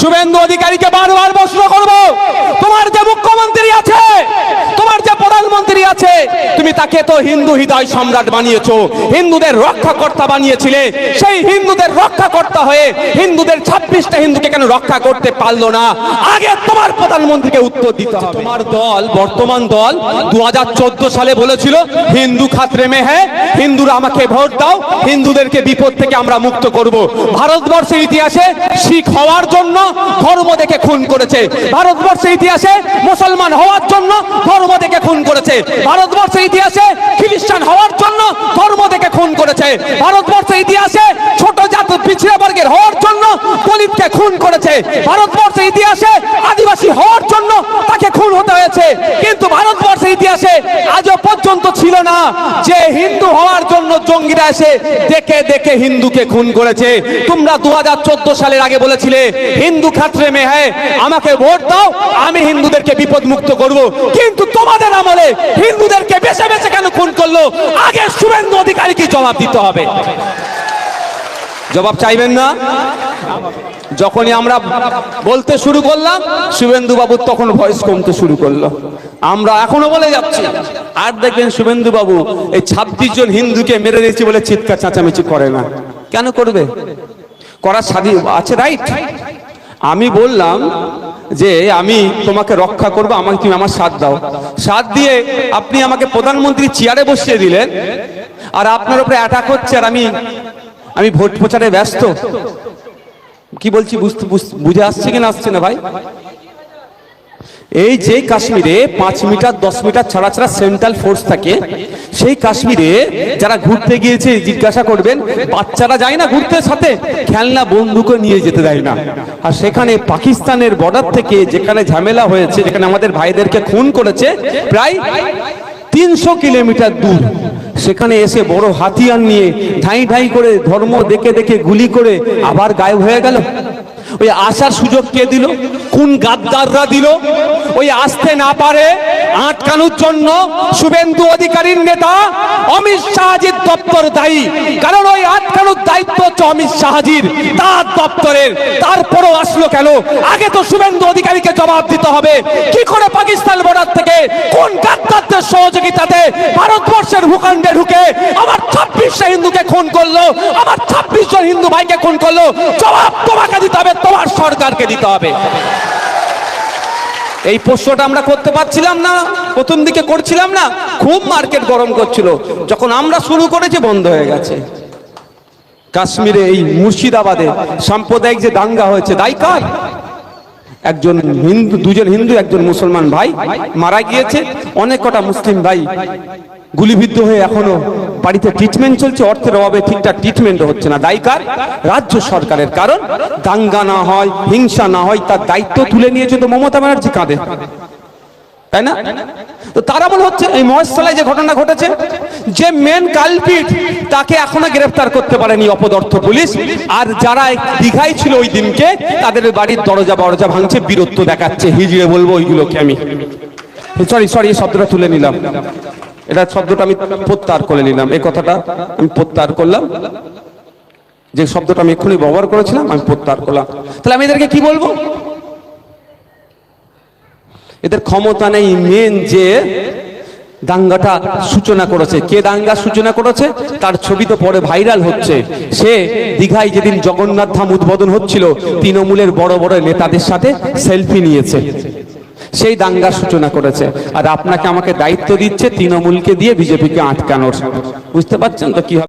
শুভেন্দু অধিকারীকে বারবার প্রশ্ন করব। তোমার যে মুখ্যমন্ত্রী আছে তোমার যে প্রধানমন্ত্রী আছে তুমি তাকে তো হিন্দু হৃদয় সম্রাট বানিয়েছো। হিন্দুদের রক্ষাকর্তা বানিয়েছিলে। সেই হিন্দুদের রক্ষাকর্তা হয়ে হিন্দুদের ছাব্বিশটা হিন্দুকে কেন রক্ষা করতে পারল না? আগে তোমার প্রধানমন্ত্রীকে উত্তর দিতে হবে। তোমার দল, বর্তমান দল দু সালে বলেছিল, হিন্দু খাতরে মে হ্যাঁ হিন্দুরা আমাকে ভোট দাও, হিন্দুদেরকে বিপদ থেকে আমরা মুক্ত করব। ভারতবর্ষের ইতিহাসে শিখ হওয়ার জন্য ধর্ম দেখে খুন করেছে। ভারতবর্ষের ইতিহাসে মুসলমান হওয়ার জন্য ধর্ম দেখে খুন করেছে। ভারতবর্ষের ইতিহাসে খ্রিস্টান হওয়ার জন্য ধর্ম থেকে খুন করেছে। ভারতবর্ষের ইতিহাসে ছোট জাত পিছিয়ে বর্গের হওয়ার জন্য দলিতকে খুন করেছে। ভারতবর্ষের ইতিহাসে আদিবাসী হওয়ার জন্য তাকে খুন হতে হয়েছে। কিন্তু ভারতবর্ষের ইতিহাসে আজও পর্যন্ত ছিল না যে হিন্দু হওয়ার জন্য জঙ্গিরা এসে দেখে দেখে হিন্দুকে খুন করেছে। তোমরা দু হাজার চোদ্দ সালের আগে বলেছিলে, হিন্দু খাত্রে মে হ্যাঁ আমাকে ভোট দাও, আমি হিন্দুদেরকে বিপদ মুক্ত করব। কিন্তু তোমাদের আমলে হিন্দুদেরকে বেছে বেছে কেন খুন করল? আগে শুভেন্দু অধিকারীকে জবাব দিতে হবে। জবাব চাইবেন না? যখনই আমরা বলতে শুরু করলাম শুভেন্দু বাবু তখন ভয়েস কমতে শুরু করল। আমরা এখনও বলে যাচ্ছি, আর দেখবেন শুভেন্দু বাবু এই ছাব্বিশ জন হিন্দুকে মেরে দিয়েছি বলে চিৎকার চাচামেচি করে না। কেন করবে? করার স্বাধীন আছে রাইট আমি বললাম যে আমি তোমাকে রক্ষা করব, আমাকে তুমি আমার সাথ দাও। সাথ দিয়ে আপনি আমাকে প্রধানমন্ত্রী চেয়ারে বসিয়ে দিলেন, আর আপনার উপরে অ্যাটাক হচ্ছে আর আমি আমি ভোট প্রচারে ব্যস্ত। কি বলছি, বুঝতে বুঝে আসছে কিনা, আসছে না ভাই? এই যে কাশ্মীরে পাঁচ মিটার, দশ মিটার ছাড়া ছাড়া সেন্ট্রাল ফোর্স থাকে, সেই কাশ্মীরে যারা ঘুরতে গিয়েছে, জিজ্ঞাসা করবেন, বাচ্চারা যায় না ঘুরতে সাথে? খেলনা বন্দুকও নিয়ে যেতে দেয় না। আর সেখানে পাকিস্তানের বর্ডার থেকে যেখানে ঝামেলা হয়েছে, যেখানে আমাদের ভাইদেরকে খুন করেছে, প্রায় তিনশো কিলোমিটার দূর। সেখানে এসে বড় হাতিয়ার নিয়ে ঢাই ঢাই করে ধর্ম দেখে দেখে গুলি করে আবার গায়েব হয়ে গেল। ওই আসার সুযোগ কে দিল? কোন গাদ্দাররা দিল? ওই আসতে না পারে আটকানোর জন্য শুভেন্দু অধিকারীর নেতা অমিত শাহজির দপ্তর দায়ী। কারণ ওই আটকানোর দায়িত্ব হচ্ছে অমিত শাহজির, তার দপ্তরের। তারপরও আসলো কেন? আগে তো শুভেন্দু অধিকারীকে জবাব দিতে হবে। কি করে পাকিস্তান বর্ডার থেকে কোন গাদ্দারদের সহযোগিতাতে ভারতবর্ষের ভূখণ্ডে ঢুকে আমার ছাব্বিশটা হিন্দুকে খুন করল, আমার ছাব্বিশ জন হিন্দু ভাইকে খুন করল। জবাব তোমাকে দিতে হবে, তোমার সরকারকে দিতে হবে। এই প্রশ্নটা আমরা করতে পারছিলাম না, প্রথম দিকে করছিলাম না, খুব মার্কেট গরম করছিল। যখন আমরা শুরু করেছি, বন্ধ হয়ে গেছে। কাশ্মীরে এই মুর্শিদাবাদে সাম্প্রদায়িক যে দাঙ্গা হয়েছে দায়ী কার একজন হিন্দু, দুজন হিন্দু, একজন মুসলমান ভাই মারা গিয়েছে। অনেক কটা মুসলিম ভাই গুলিবিদ্ধ হয়ে এখনও বাড়িতে ট্রিটমেন্ট চলছে। অর্থের অভাবে ঠিকঠাক ট্রিটমেন্ট হচ্ছে না। দায়ী কার? রাজ্য সরকারের। কারণ দাঙ্গা না হয়, হিংসা না হয়, তার দায়িত্ব তুলে নিয়েছে তো মমতা ব্যানার্জি কাঁধে। তাই না? তো তারা মনে হচ্ছে, এই মহেশতলায় যে ঘটনা ঘটেছে, যে মেন কালপিট তাকে এখনও গ্রেফতার করতে পারেনি অপদর্থ পুলিশ, আর যারা দীঘায় ছিল ওই দিনকে, তাদের বাড়ির দরজা বরজা ভাঙছে, বীরত্ব দেখাচ্ছে। হিজড়ে বলব ওইগুলোকে আমি। সরি সরি এই শব্দটা তুলে নিলাম। এটা শব্দটা আমি প্রত্যাহার করে নিলাম। এই কথাটা আমি প্রত্যাহার করলাম। যে শব্দটা আমি এক্ষুনি ব্যবহার করেছিলাম, আমি প্রত্যাহার করলাম। তাহলে আমি এদেরকে কি বলব? এদের ক্ষমতা নেই মেন যে দাঙ্গাটা সূচনা করেছে। কে দাঙ্গা সূচনা করেছে? তার ছবি তো পরে ভাইরাল হচ্ছে। সে দীঘায় যেদিন জগন্নাথ ধাম উদ্বোধন হচ্ছিল, তৃণমূলের বড় বড় নেতাদের সাথে সেলফি নিয়েছে। সেই দাঙ্গার সূচনা করেছে। আর আপনাকে আমাকে দায়িত্ব দিচ্ছে তৃণমূলকে দিয়ে বিজেপিকে আটকানোর। বুঝতে পারছেন তো কি